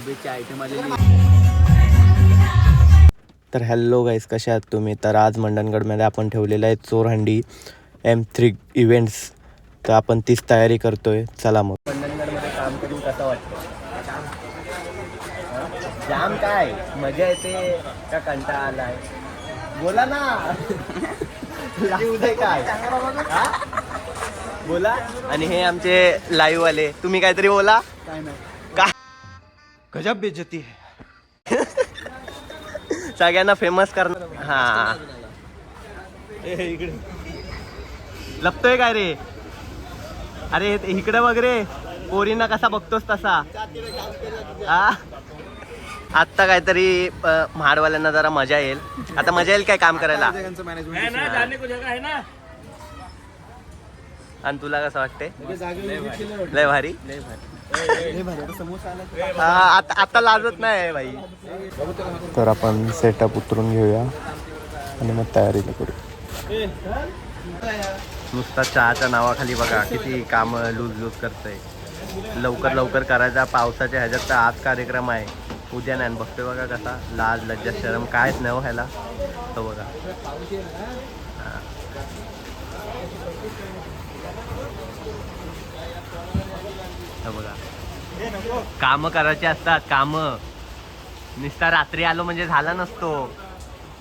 शोभेची आयटम आलेली तर हॅलो गाईस कशा आहात तुम्ही? तर आज मंडणगडमध्ये आपण ठेवलेलं आहे चोरहंडी एम थ्री इव्हेंट्स तर आपण तीच तयारी करतोय. चला मग. मंडणगडमध्ये काम करून कसं वाटतं जाम काय? मजा येते का कंटाळा आलाय? बोला ना. लागतंय काय? हा? बोला. आणि हे आमचे लाईव्ह आले तुम्ही काहीतरी बोला. काय नाही. गजब बेजती है। सगळ्यांना फेमस करणार हा. लपतोय काय रे? अरे इकडे बघ रे. पोरींना कसा बघतोस तसा. हा? आत्ता काहीतरी म्हाडवाल्यांना जरा मजा येईल. आता मजा येईल काय काम करायला? आणि तुला कसं वाटते लय भारी. आता आता लाजत नाही भाई तर आपण सेटअप उतरून घेऊया आणि मग तयारीला करू नुसता चहाच्या नावाखाली बघा किती काम लूज लूज करतंय. लवकर लवकर करायचा पावसाच्या ह्याच्यात तर आज कार्यक्रम आहे. उद्या नाही बघतोय बघा कसा. लाज लज्जा शरम कायच नाही हो ह्याला. तो बघा. हा. हे बघा. काम करायचे असतात काम. नुसता रात्री आलो म्हणजे झाला नसतो.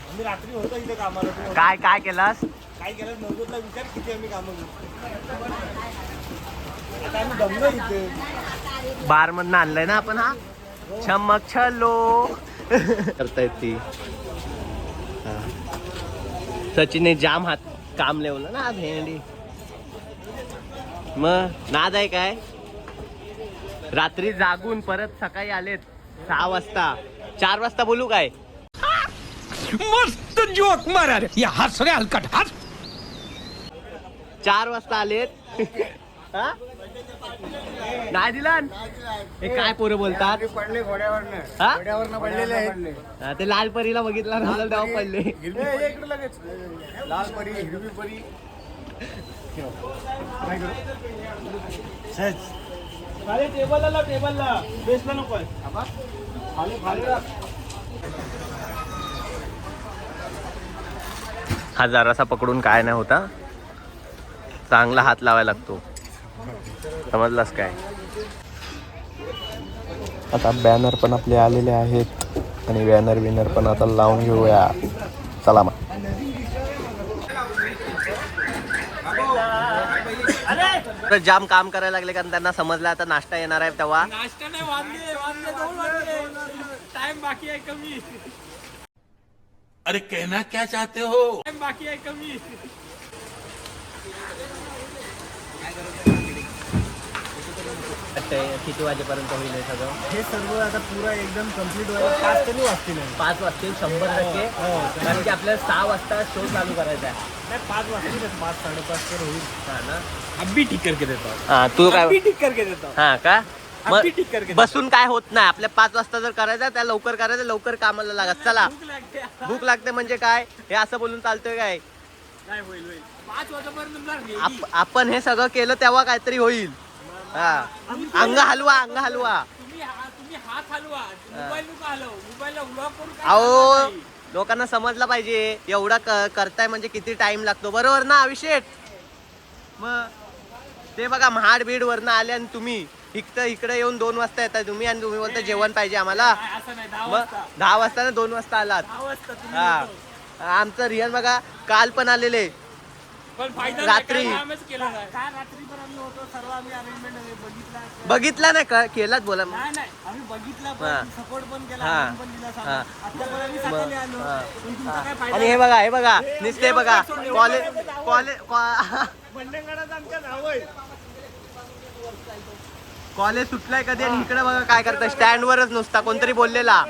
आम्ही रात्री होतो इथे कामाला काय काय केलास? काय केलं? विचार किती आम्ही कामं करतो आता आम्ही दमलो इथे. बार मधनं आणलंय ना आपण हा? चमक छलो. करतायत ती. हा. सचिनने जाम हात काम लेवलं ना भेंडी मग नाद आहे काय? रात्री जागून परत सकाळी आलेत. सहा वाजता. चार वाजता बोलू काय? मस्त जोक मारा रे. या हस रे हलकट हस. चार वाजता आलेत. हा? नाही दिला हे काय पोरं बोलतात? पडले घोड्यावर हा? पडलेले आहेत. हा, ते लाल परीला बघितला ना तेव्हा पडले. हिरवी लाल परी हिरवी परी. खाली टेबलला टेबलला बेसला नको खाली खाली हा जरासा पकडून काय नाही होता. चांगला हात लावायला लागतो. समजलास काय? आता बॅनर पण आपले आलेले आहेत. आणि बॅनर बिनर पण आता लावून घेऊया. चला मग. तर जाम काम करायला लागले कारण त्यांना समजलं आता नाश्ता येणार आहे तेव्हा. नाश्ता नाही वाजले वाजले दोन वाजले. टाइम बाकी आहे कमी. अरे कहना क्या चाहते हो? टाइम बाकी आहे कमी. किती वाजेपर्यंत होईल हे सगळं? हे सर्व आता पुरा एकदम कंप्लीट व्हायला पाच तरी वाजतील पाच वाजतील शंभर टक्के. कारण की आपल्याला सहा वाजता शो चालू करायचा आहे. नाही पाच वाजतील पाच साडेपाच तर होईल हा ना अभी ठीक करके देता हूँ। हा तू काय अभी ठीक करके देता हूँ। हा का? अगदी ठीक करके मग बसून काय होत नाही आपल्या पाच वाजता जर करायचं त्या लवकर करायचं लवकर कामाला लागत चला. भूक लागते भूक लागते म्हणजे काय? हे असं बोलून चालतोय काय? नाही होईल होईल. पाच वाजेपर्यंत तुमचा ready. आप- आपण हे सगळं केलं तेव्हा काहीतरी होईल. हा. अंग हलवा अंग हलवा. तुम्ही हा- तुम्ही हात हलवा. मोबाईल नुका हलव. मोबाईलला उलॉक करून काय अहो करणार नाही. लोकांना समजलं पाहिजे एवढा करताय म्हणजे किती टाइम लागतो. बरोबर ना अभिषेक? मग ते बघा महाड बीड वरनं आले आणि तुम्ही. इकडं इकडे येऊन दोन वाजता येताय तुम्ही आणि तुम्ही बोलता जेवण पाहिजे आम्हाला. मग वाजता दहा वाजता ना दोन वाजता आलात. हा. आमचं रियान बघा काल पण आलेले. रात्री. बघितला. बघितला नाही का? केलात बोला नाही नाही. आम्ही बघितला. पण सपोर्ट पण केला. आम्ही पण दिला साथ. आता पण आम्ही सकाळी आलो. पण तुमचा काय फायदा आणि हे बघा हे बघा. नुसते बघा. कॉलेज कॉलेज बंडंगडाचं आमच्या नाव आहे कॉलेज सुटलाय कधी आणि इकडे बघा काय करताय. स्टँड वरच नुसता कोणतरी बोललेला.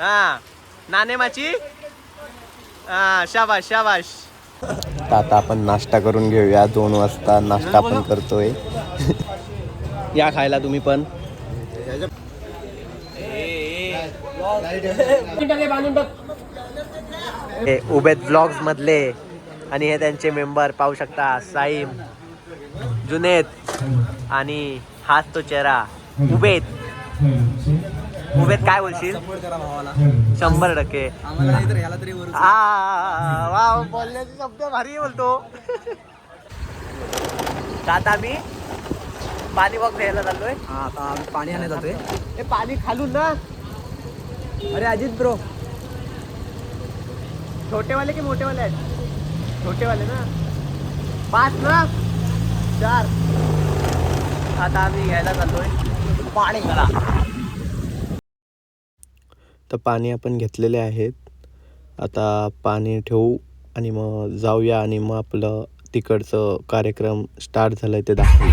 हा. नाणेमाची हा शाबाश शाबाश तर आता आपण नाश्ता करून घेऊया. दोन वाजता नाश्ता पण करतोय. या खायला तुम्ही पण. हे उबेद ब्लॉग्स मधले आणि हे त्यांचे मेंबर पाहू शकता साईम जुनेद आणि हाच तो चेहरा. उबेद. उभेत काय बोलशील? शंभर टक्के. बोलण्याचे शब्द भारी बोलतो. आता आम्ही पाणी बघ घ्यायला चाललोय. आता आम्ही पाणी आणायला जातोय. हे पाणी खालून ना. अरे अजित ब्रो छोटेवाले की मोठेवाले आहेत? छोटेवाले ना. पाच ना. चार. आता आम्ही घ्यायला चाललोय. पाणी करा. तर पाणी आपण घेतलेले आहेत. आता पाणी ठेवू आणि मग जाऊया आणि मग आपलं तिकडचं कार्यक्रम स्टार्ट झालंय ते दाखवू.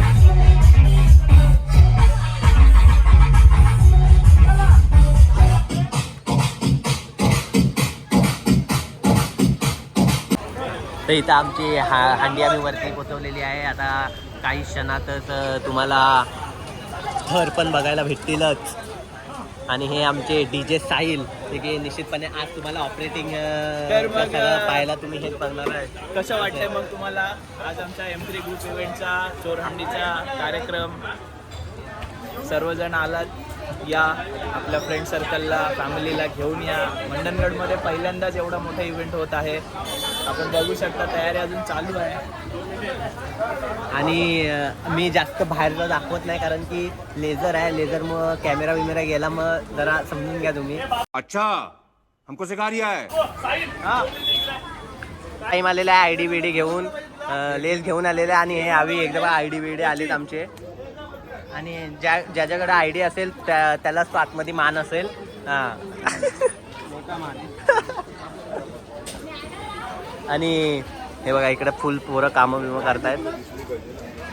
तर इथं आमची हा हांडी आम्ही वरती पोचवलेली आहे. आता काही क्षणातच तुम्हाला घर पण बघायला भेटतीलच. आणि हे आमचे डी जे साहिल जे की निश्चितपणे आज तुम्हाला ऑपरेटिंग तर मग, अ, पाहायला तुम्ही हेच बघणार आहे. कसं वाटतंय मग तुम्हाला आज आमच्या एम थ्री ग्रुप इव्हेंटचा चोरहंडीचा कार्यक्रम? सर्वजण आलात. या आपल्या फ्रेंड सर्कलला फॅमिलीला घेऊन या. मंडणगडमध्ये पहिल्यांदाच एवढा मोठा इव्हेंट होत आहे. आपण बघू शकता तयारी अजून चालू आहे. आणि अ, मी जास्त बाहेरचं दाखवत नाही कारण की लेझर आहे. लेझर मग कॅमेरा विमेरा गेला मग जरा समजून घ्या तुम्ही. अच्छा हमको सिखा रिया है. टाईम आलेला आहे आय डी बी डी घेऊन लेस घेऊन आलेले आणि हे आवी एकदम आय डी बी डी आलेत आमचे. आणि ज्या ज्याच्याकडे आय डी असेल त्या त्यालाच तो आतमध्ये मान असेल. हां. आणि हे बघा इकडे फुल पोरं कामं बिमं करतायत.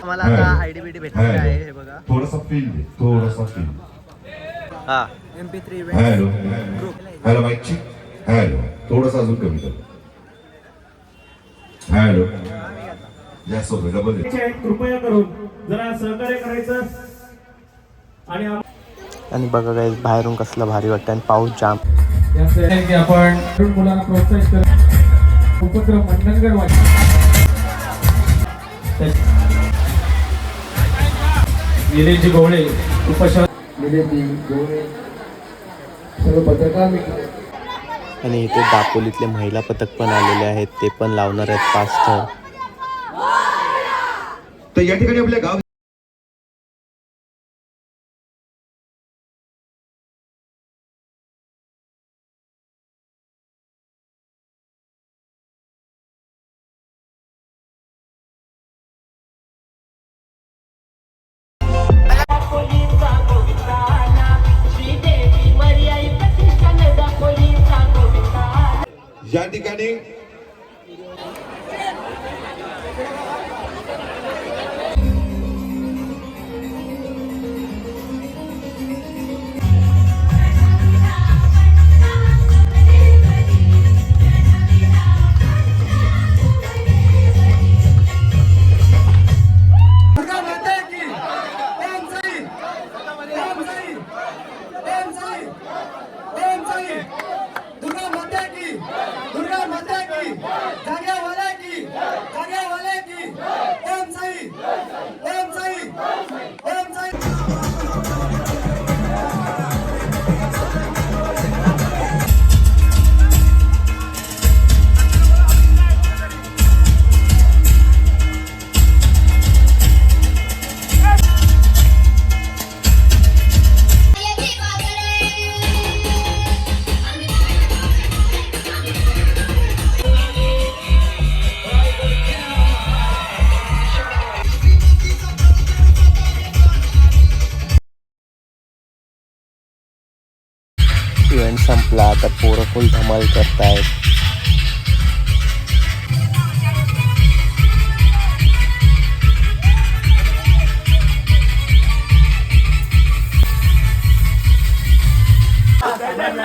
आम्हाला आता आय डी बी डी भेटलेलं आहे हे बघा. थोड़ा सा फील दे थोड़ा सा फील हां. M P three hello hello hello. थोड़ा सा अजून कमी कर. हेलो. जास्त डबल कृपया करून जरा सहकार्य करायचं. आणि आणि बघा काय बाहेरून कसलं भारी वाटतं आणि पाऊस जाम. याचं आहे की आपण तरुण मुलांना प्रोत्साहित कर उपक्रम मंडणगड वाटत. निलेशजी गवळे उपशहर निलेशजी गवळे सर्व पत्रकार मित्र. आणि इथे दापोलीतले महिला पथक पण आलेले आहेत ते पण लावणार आहेत पाच तर या ठिकाणी आपल्या गाव या ठिकाणी इव्हेंट संपला आता पोरं फुल धमाल करतायत.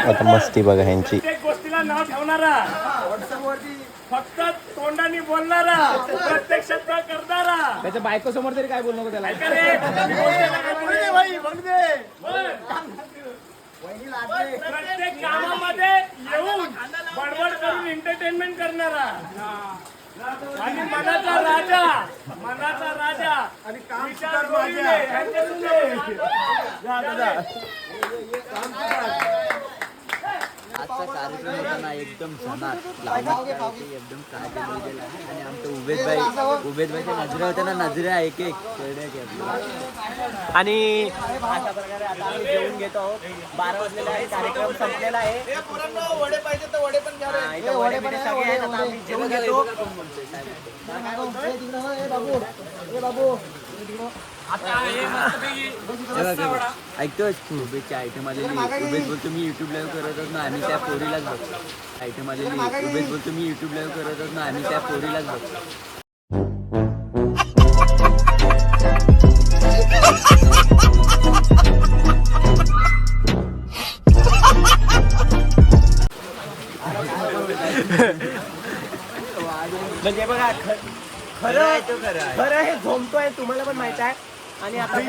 आता मस्ती बघा ह्यांची. प्रत्येक गोष्टीला नाव ठेवणारा. फक्त तोंडाने बोलणारा. करणारा. त्याच्या बायको समोर तरी काय बोलू नको त्याला. ऐका रे, मी बोलते ना, काय बोलते? बरं. प्रत्येक कामामध्ये येऊन बडबड करून एंटरटेनमेंट करणारा. आणि मनाचा राजा मनाचा राजा. आणि काम आजचा कार्यक्रम होता ना एकदम लावण्यात एकदम गेला आणि आमचं उभेद भाई उभेद भाईच्या नजऱ्या होत्या ना नजऱ्या एक एक कळल्या की आपल्याला आणि अशा प्रकारे आता आम्ही जेवून घेतो आहोत बारा वाजलेला आहे कार्यक्रम संपलेला आहे वडे पाहिजे तर वडे पण घ्या. हा, वडे बिडे सगळे आहेत आता आम्ही जेवून घेतो ऐकतोय उभेच्या आयटम आलेली उभेच बोलतो मी युट्यूब लाईव्ह करतच ना आम्ही त्या पोरीलाच बघतो. आयटम आलेली उभेच बोलतो मी युट्यूब लाईव्ह करतच ना आम्ही त्या पोरीलाच बघतो. म्हणजे बघा खरं खरं हे झोमतोय तुम्हाला पण माहीत आहे. आणि आता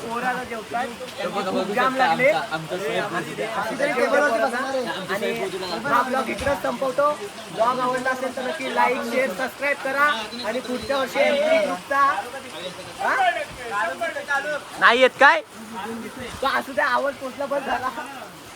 पोराला जेवतात. खूप जाम लागले. इथे टेबलवरती बसा. आणि हा ब्लॉग इकडेच संपवतो. ब्लॉग आवडला असेल तर नक्की लाईक शेअर सबस्क्राईब करा. आणि पुढच्या वर्षी एंट्री ग्रुपचा हा? नाही येत काय? तो असू द्या आवाज पोचला बस झाला.